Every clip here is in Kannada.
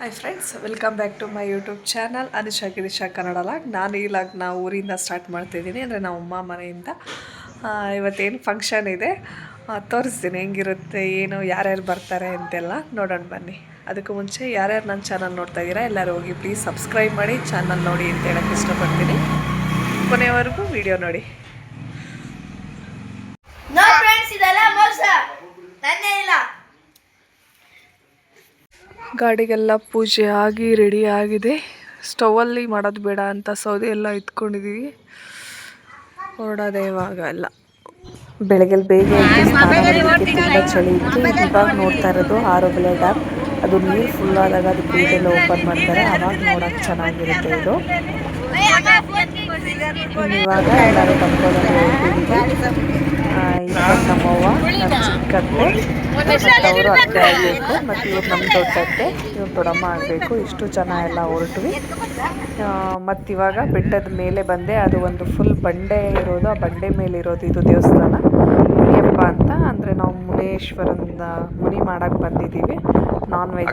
Hi friends welcome back to my YouTube channel Anisha Girisha Kannada vlog ನಾನು ಈ ಲಾಗ್ ನಾವು ಊರಿಂದ ಸ್ಟಾರ್ಟ್ ಮಾಡ್ತಿದ್ದೀನಿ. ಅಂದರೆ ನಮ್ಮ ಅಮ್ಮ ಮನೆಯಿಂದ. ಇವತ್ತೇನು ಫಂಕ್ಷನ್ ಇದೆ? ತೋರಿಸ್ತೀನಿ. ಹೆಂಗಿರುತ್ತೆ, ಏನು, ಯಾರ್ಯಾರು ಬರ್ತಾರೆ ಅಂತೆಲ್ಲ ನೋಡೋಣ ಬನ್ನಿ. ಅದಕ್ಕೂ ಮುಂಚೆ ಯಾರ್ಯಾರು ನನ್ನ ಚಾನಲ್ ನೋಡ್ತಾ ಇದ್ದೀರಾ, ಎಲ್ಲರೂ ಹೋಗಿ ಪ್ಲೀಸ್ ಸಬ್ಸ್ಕ್ರೈಬ್ ಮಾಡಿ ಚಾನಲ್ ನೋಡಿ ಅಂತ ಹೇಳೋಕ್ಕೆ ಇಷ್ಟಪಡ್ತೀನಿ. ಕೊನೆಯವರೆಗೂ ವಿಡಿಯೋ ನೋಡಿ ನೋ ಫ್ರೆಂಡ್ಸ್ ಇದೆಲ್ಲ ಮೋಸ ನನ್ನೇ ಇಲ್ಲ ಗಾಡಿಗೆಲ್ಲ ಪೂಜೆ ಆಗಿ ರೆಡಿ ಆಗಿದೆ. ಸ್ಟವಲ್ಲಿ ಮಾಡೋದು ಬೇಡ ಅಂತ ಸೌದೆ ಎಲ್ಲ ಇಟ್ಕೊಂಡಿದ್ದೀವಿ ಹೊರಡೋದೆ ಇವಾಗ ಎಲ್ಲ ಬೆಳಗ್ಗೆ ಬೇಗ ಚಳಿ ಇತ್ತು. ಇವಾಗ ನೋಡ್ತಾ ಇರೋದು ಆರೋಗ್ಯ ಡ್ಯಾಮ್ ಅದು ನೀರು ಫುಲ್ ಆದಾಗ ಅದು ಗೇಟ್ ಎಲ್ಲ ಓಪನ್ ಮಾಡ್ತಾರೆ. ಅವಾಗ ನೋಡೋಕೆ ಚೆನ್ನಾಗಿರುತ್ತೆ ಇದು. ಇವಾಗ ಎಲ್ಲರೂ ಕರ್ಕೊಂಡು ಇವಾಗ ನಮ್ಮವ್ವ ನಮ್ಮ ಚಿಕ್ಕತ್ತೆ. ಮತ್ತು ಅವರು ಅತ್ತೆ ಆಗಬೇಕು ಮತ್ತು ಇವ್ರು ನಮ್ಮ ದೊಡ್ಡತ್ತೆ. ಇವ್ರು ದೊಡ್ಡಮ್ಮ ಆಗಬೇಕು. ಇಷ್ಟು ಜನ ಎಲ್ಲ ಹೊರಟ್ವಿ. ಮತ್ತಿವಾಗ ಬೆಟ್ಟದ ಮೇಲೆ ಬಂದೆ. ಅದು ಒಂದು ಫುಲ್ ಬಂಡೆ ಇರೋದು. ಆ ಬಂಡೆ ಮೇಲೆ ಇರೋದು ಇದು ದೇವಸ್ಥಾನ. ಅಂತ. ಅಂದರೆ ನಾವು ಮುನೇಶ್ವರನ ಮುನಿ ಮಾಡಕ್ಕೆ ಬಂದಿದ್ದೀವಿ. ನಾನ್ ವೆಜ್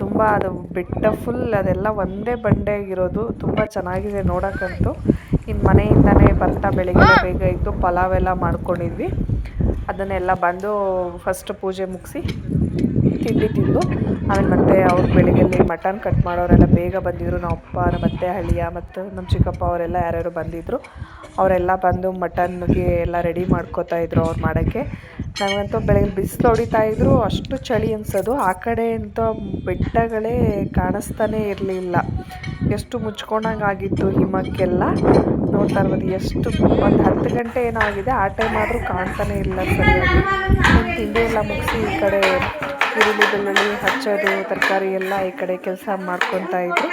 ತುಂಬಾ ಅದು ಬೆಟ್ಟ ಫುಲ್ ಅದೆಲ್ಲ ಒಂದೇ ಬಂಡೆ ಆಗಿರೋದು. ತುಂಬ ಚೆನ್ನಾಗಿದೆ ನೋಡೋಕ್ಕಂತೂ. ಇನ್ನು ಮನೆಯಿಂದನೇ ಬರ್ತಾ ಬೆಳಿಗ್ಗೆ ಬೇಗ ಇದ್ದು ಪಲಾವ್ ಎಲ್ಲ ಮಾಡ್ಕೊಂಡಿದ್ವಿ. ಅದನ್ನೆಲ್ಲ ಬಂದು ಫಸ್ಟ್ ಪೂಜೆ ಮುಗಿಸಿ ತಿಂಡಿ ತಿಂದು ಆಮೇಲೆ ಮತ್ತೆ ಅವ್ರ ಬೆಳಿಗ್ಗೆಲ್ಲಿ ಮಟನ್ ಕಟ್ ಮಾಡೋರೆಲ್ಲ ಬೇಗ ಬಂದಿದ್ರು. ನಮ್ಮ ಅಪ್ಪ ನಮ್ಮ ಅತ್ತೆ ಹಳಿಯ ಮತ್ತು ನಮ್ಮ ಚಿಕ್ಕಪ್ಪ ಅವರೆಲ್ಲ ಯಾರ್ಯಾರು ಬಂದಿದ್ದರು ಅವರೆಲ್ಲ ಬಂದು ಮಟನ್ಗೆ ಎಲ್ಲ ರೆಡಿ ಮಾಡ್ಕೋತಾ ಇದ್ರು ಅವ್ರು ಮಾಡೋಕ್ಕೆ. ನನಗಂತೂ ಬೆಳಗ್ಗೆ ಬಿಸಿಲು ಹೊಡಿತಾ ಇದ್ರು, ಅಷ್ಟು ಚಳಿ ಅನ್ಸೋದು. ಆ ಕಡೆ ಅಂತ ಬೆಟ್ಟಗಳೇ ಕಾಣಿಸ್ತಾನೆ ಇರಲಿಲ್ಲ. ಎಷ್ಟು ಮುಚ್ಕೊಂಡಂಗೆ ಆಗಿತ್ತು ಹಿಮಕ್ಕೆಲ್ಲ. ನೋಡ್ತಾ ಇರ್ಬೋದು, ಎಷ್ಟು ಒಂದು ಹತ್ತು ಗಂಟೆ ಏನಾಗಿದೆ ಆ ಟೈಮ್ ಆದರೂ ಕಾಣ್ತಾನೆ ಇಲ್ಲ ಸರಿಯಾಗಿ. ತಿಂಡಿ ಎಲ್ಲ ಮುಗಿಸಿ ಈ ಕಡೆ ಈರುಳ್ಳಿ, ಬೆಳ್ಳುಳ್ಳಿ ಹಚ್ಚೋದು, ತರಕಾರಿ ಎಲ್ಲ ಈ ಕಡೆ ಕೆಲಸ ಮಾಡ್ಕೊತಾ ಇದ್ರು.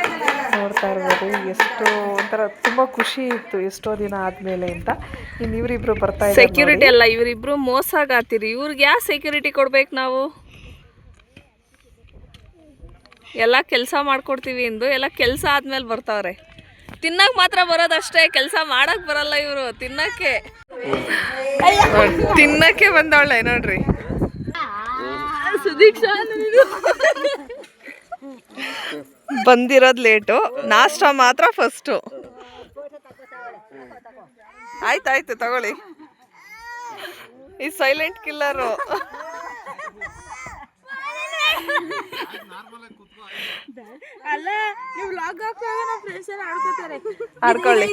ನೋಡ್ತಾ ಇರ್ಬೋದು. ಎಷ್ಟು ಒಂಥರ ತುಂಬ ಖುಷಿ ಇತ್ತು ಎಷ್ಟೋ ದಿನ ಆದಮೇಲೆ ಅಂತ. ಇನ್ನು ಇವರಿಬ್ರು ಬರ್ತಾ ಇದ್ದಾರೆ ಸೆಕ್ಯೂರಿಟಿ ಅಲ್ಲ ಇವರಿಬ್ರು ಮೋಸಾಗಾತಿರಿ ಇವ್ರಿಗೆ ಯಾವ ಸೆಕ್ಯೂರಿಟಿ ಕೊಡ್ಬೇಕು ನಾವು? ಎಲ್ಲ ಕೆಲಸ ಮಾಡ್ಕೊಡ್ತೀವಿ ಎಂದು ಎಲ್ಲ ಕೆಲಸ ಆದ್ಮೇಲೆ ಬರ್ತಾವ್ರೆ. ತಿನ್ನಕ್ ಮಾತ್ರ ಬರೋದಷ್ಟೇ ಕೆಲಸ ಮಾಡಕ್ ಬರಲ್ಲ ಇವರು. ತಿನ್ನಕ್ಕೆ. ತಿನ್ನಕ್ಕೆ ಬಂದವಳೆ ನೋಡ್ರಿ. ಸುದೀಕ್ಷಾ ಬಂದಿರೋದು ಲೇಟು ನಾಷ್ಟ ಮಾತ್ರ ಫಸ್ಟು ಆಯ್ತಾಯ್ತು ತಗೊಳ್ಳಿ. ಈ ಸೈಲೆಂಟ್ ಕಿಲ್ಲರು ಆಡ್ಕೊಳ್ಳಿ.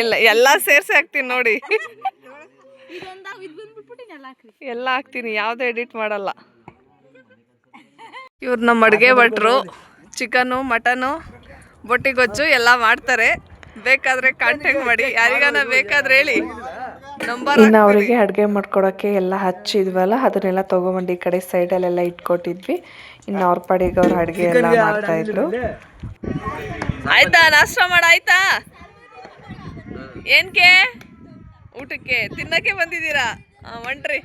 ಇಲ್ಲ ಎಲ್ಲ ಸೇರಿಸಿ ಹಾಕ್ತೀನಿ ನೋಡಿ. ಎಲ್ಲ ಹಾಕ್ತೀನಿ. ಯಾವ್ದು ಎಡಿಟ್ ಮಾಡಲ್ಲ. ಇವ್ರು ನಮ್ಮ ಅಡುಗೆ ಭಟ್ರು. ಚಿಕನು ಮಟನು ಬೊಟ್ಟಿಗೊಜ್ಜು ಎಲ್ಲ ಮಾಡ್ತಾರೆ. ಬೇಕಾದ್ರೆ ಕಾಂಟ್ಯಾಕ್ಟ್ ಮಾಡಿ. ಯಾರಿಗಾನ ಬೇಕಾದ್ರೆ ಹೇಳಿ. ನಂಬರ್ ಇನ್ನು ಅವರಿಗೆ ಅಡುಗೆ ಮಾಡ್ಕೊಡೋಕ್ಕೆ ಎಲ್ಲ ಹಚ್ಚಿದ್ವಲ್ಲ ಅದನ್ನೆಲ್ಲ ತೊಗೊಂಬಂದು ಈ ಕಡೆ ಸೈಡಲ್ಲೆಲ್ಲ ಇಟ್ಕೊಟ್ಟಿದ್ವಿ. ಇನ್ನು ಅವ್ರ ಪಾಡಿಗೆ ಅವ್ರ ಅಡುಗೆ ಎಲ್ಲ ಮಾಡ್ತಾ ಇದ್ರು. ಆಯ್ತಾ ನಾಷ್ಟ ಮಾಡ ಆಯ್ತಾ? ಏನ್ಕೆ? ಊಟಕ್ಕೆ ತಿನ್ನಕ್ಕೆ ಬಂದಿದ್ದೀರಾ? ಹಾಂ ಹೊಂಟ್ರಿ.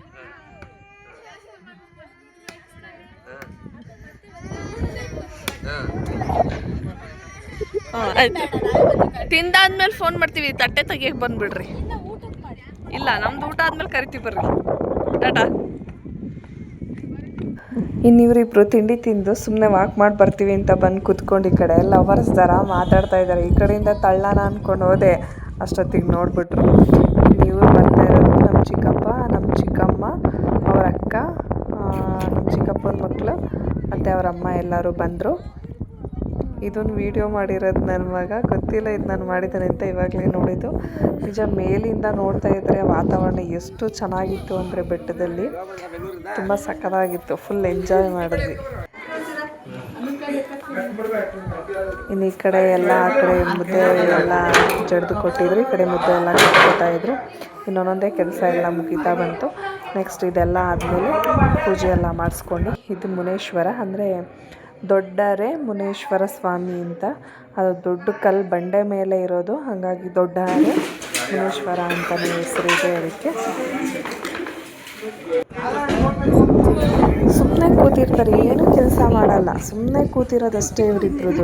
ಆಯ್ತು ತಿಂದಾದ್ಮೇಲೆ ಫೋನ್ ಮಾಡ್ತೀವಿ, ತಟ್ಟೆ ತೆಗಿಯಕ್ಕೆ ಬಂದ್ಬಿಡ್ರಿ. ಇಲ್ಲ, ನಮ್ದು ಊಟ ಆದ್ಮೇಲೆ ಕರಿತೀವಿ ಬರ್ರಿ. ಟಾಟಾ. ಇನ್ನಿವರಿಬ್ರು ತಿಂಡಿ ತಿಂದು ಸುಮ್ಮನೆ ವಾಕ್ ಮಾಡಿ ಬರ್ತೀವಿ ಅಂತ ಬಂದು ಕುತ್ಕೊಂಡು ಈ ಕಡೆ. ಲವರ್ಸ್ ಥರ ಮಾತಾಡ್ತಾ ಇದ್ದಾರೆ ಈ ಕಡೆಯಿಂದ ತಳ್ಳಾನ ಅಂದ್ಕೊಂಡು ಹೋದೆ. ಅಷ್ಟೊತ್ತಿಗೆ ನೋಡ್ಬಿಟ್ರು. ಇವ್ರು ಬರ್ತಾ ಇರೋದು ನಮ್ಮ ಚಿಕ್ಕಪ್ಪ ನಮ್ಮ ಚಿಕ್ಕಮ್ಮ ಅವ್ರ ಅಕ್ಕ ಆ, ನಮ್ಮ ಚಿಕ್ಕಪ್ಪನ ಮಕ್ಕಳು ಮತ್ತು ಅವ್ರ ಅಮ್ಮ ಎಲ್ಲರೂ ಬಂದರು. ಇದೊಂದು ವಿಡಿಯೋ ಮಾಡಿರೋದು ನನ್ನ ಮಗ. ಗೊತ್ತಿಲ್ಲ ಇದು ನಾನು ಮಾಡಿದ್ದೇನೆ ಅಂತ ಇವಾಗಲೇ ನೋಡಿದ್ದು. ನಿಜ ಮೇಲಿಂದ ನೋಡ್ತಾ ಇದ್ದರೆ ವಾತಾವರಣ ಎಷ್ಟು ಚೆನ್ನಾಗಿತ್ತು ಅಂದರೆ ಬೆಟ್ಟದಲ್ಲಿ. ತುಂಬ ಸಖತ್ತಾಗಿತ್ತು. ಫುಲ್ ಎಂಜಾಯ್ ಮಾಡಿದ್ವಿ. ಇನ್ನು ಈ ಕಡೆ ಎಲ್ಲ, ಆ ಕಡೆ ಮುದ್ದೆ ಎಲ್ಲ ಜಡ್ದು ಕೊಟ್ಟಿದ್ರು, ಈ ಕಡೆ ಮುದ್ದೆ ಎಲ್ಲ ಕೊಡ್ತಾ ಇದ್ರು. ಇನ್ನೊಂದೊಂದೇ ಕೆಲಸ ಎಲ್ಲ ಮುಗೀತಾ ಬಂತು. ನೆಕ್ಸ್ಟ್ ಇದೆಲ್ಲ ಆದಮೇಲೆ ಪೂಜೆ ಎಲ್ಲ ಮಾಡಿಸ್ಕೊಂಡು, ಇದು ಮುನೇಶ್ವರ, ಅಂದರೆ ದೊಡ್ಡರೆ ಮುನೇಶ್ವರ ಸ್ವಾಮಿ ಅಂತ. ಅದು ದೊಡ್ಡ ಕಲ್ಲು ಬಂಡೆ ಮೇಲೆ ಇರೋದು, ಹಾಗಾಗಿ ದೊಡ್ಡರೆ ಮುನೇಶ್ವರ ಅಂತಲೇ ಹೆಸರಿದೆ ಅದಕ್ಕೆ. ಸುಮ್ಮನೆ ಕೂತಿರ್ತಾರೆ, ಏನು ಕೆಲಸ ಮಾಡಲ್ಲ. ಸುಮ್ಮನೆ ಕೂತಿರೋದಷ್ಟೇ ಇವರಿಬ್ರದ್ದು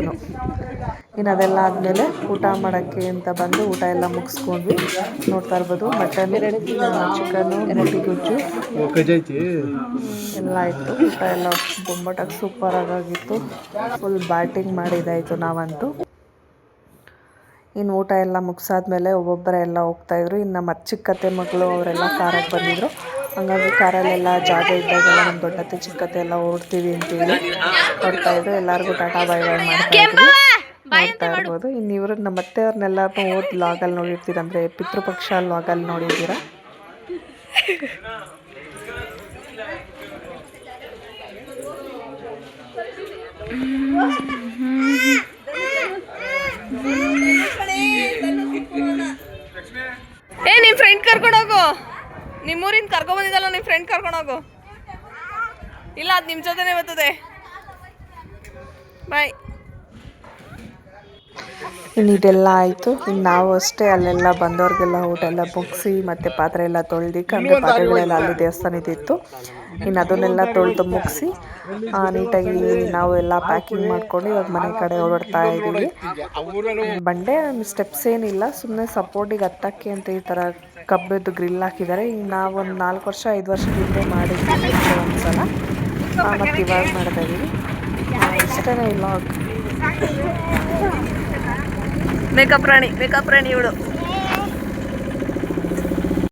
ಇನ್ನು ಅದೆಲ್ಲ ಆದಮೇಲೆ ಊಟ ಮಾಡೋಕ್ಕೆ ಅಂತ ಬಂದು ಊಟ ಎಲ್ಲ ಮುಗಿಸ್ಕೊಂಡ್ವಿ. ನೋಡ್ತಾ ಇರ್ಬೋದು, ಮಟನ್ ಚಿಕನ್ನು ಗುಜ್ಜು. ಎಲ್ಲ ಆಯಿತು. ಊಟ ಎಲ್ಲ ಬೊಂಬಟಾಗಿ ಸೂಪರ್ ಆಗಿತ್ತು ಫುಲ್ ಬ್ಯಾಟಿಂಗ್ ಮಾಡಿದಾಯಿತು ನಾವಂತೂ. ಇನ್ನು ಊಟ ಎಲ್ಲ ಮುಗಿಸಾದ್ಮೇಲೆ ಒಬ್ಬೊಬ್ಬರೇ ಎಲ್ಲ ಹೋಗ್ತಾಯಿದ್ರು ಇನ್ನು ನಮ್ಮ ಚಿಕ್ಕತ್ತೆ ಮಗಳು ಅವರೆಲ್ಲ ಕಾರಕ್ಕೆ ಬಂದಿದ್ರು. ಹಂಗಾಗಿ ಕಾರಲ್ಲೆಲ್ಲ ಜಾಗ ಇದ್ದಾಗೆಲ್ಲ ನಮ್ಮ ದೊಡ್ಡತ್ತೆ ಚಿಕ್ಕತ್ತೆ ಎಲ್ಲ ಓಡ್ತೀವಿ ಅಂತೇಳಿ ನೋಡ್ತಾ ಇದ್ರು. ಎಲ್ಲರಿಗೂ ಟಾಟಾ ಬಾಯ್ ಬಾಯ್ ಮಾಡ್ತಾ ಇದ್ವಿ. ನೋಡ್ತಾ ಇರ್ಬೋದು. ಇನ್ನು ಇವರು ನಮ್ಮ ಅವ್ರನ್ನೆಲ್ಲರನ್ನೂ ಓದ್ ಲಾಗಲ್ಲಿ ನೋಡಿರ್ತೀರ ಅಂದರೆ ಪಿತೃಪಕ್ಷ ಲಾಗಲ್ಲಿ ನೋಡಿದ್ದೀರಾ ಏ ನಿಮ್ಮ ಫ್ರೆಂಡ್ ಕರ್ಕೊಂಡೋಗು ನಿಮ್ಮೂರಿಂದ ಕರ್ಕೊಂಬಂದಿದ್ದಲ್ಲ ನಿಮ್ಮ ಫ್ರೆಂಡ್ ಕರ್ಕೊಂಡೋಗು ಇಲ್ಲ ಅದು ನಿಮ್ಮ ಜೊತೆನೇ ಬರ್ತದೆ. ಬಾಯ್ ಇನ್ನು ಇದೆಲ್ಲ ಆಯಿತು. ಇನ್ನು ನಾವು ಅಷ್ಟೇ ಅಲ್ಲೆಲ್ಲ ಬಂದವ್ರಿಗೆಲ್ಲ ಊಟ ಎಲ್ಲ ಮುಗಿಸಿ ಮತ್ತು ಪಾತ್ರೆ ಎಲ್ಲ ತೊಳ್ದಿಕ್ಕೆ ಅಂದರೆ ಪಾತ್ರೆಗಳೆಲ್ಲ ಅಲ್ಲಿ ದೇವಸ್ಥಾನದಿತ್ತು ಇನ್ನು ಅದನ್ನೆಲ್ಲ ತೊಳೆದು ಮುಗಿಸಿ ನೀಟಾಗಿ ನಾವೆಲ್ಲ ಪ್ಯಾಕಿಂಗ್ ಮಾಡ್ಕೊಂಡು ಇವಾಗ ಮನೆ ಕಡೆ ಓಡಾಡ್ತಾ ಇದ್ದೀವಿ ಬಂಡೆ ಸ್ಟೆಪ್ಸ್ ಏನಿಲ್ಲ ಸುಮ್ಮನೆ ಸಪೋರ್ಟಿಗೆ ಹತ್ತಕ್ಕೆ ಅಂತ ಈ ಥರ ಕಬ್ಬದ್ದು ಗ್ರಿಲ್ ಹಾಕಿದ್ದಾರೆ. ಈಗ ನಾವೊಂದು ನಾಲ್ಕು ವರ್ಷ, ಐದು ವರ್ಷ ಹಿಂದೆ ಮಾಡಿದ್ವಿ ಒಂದ್ಸಲ. ಮತ್ತು ಇವಾಗ ಮಾಡ್ತಾ ಇದ್ದೀವಿ ಇಷ್ಟೇ ಇಲ್ಲ. ಮೇಕಪ್ ರಾಣಿ ಮೇಕಪ್ ರಾಣಿ ಇವಳು.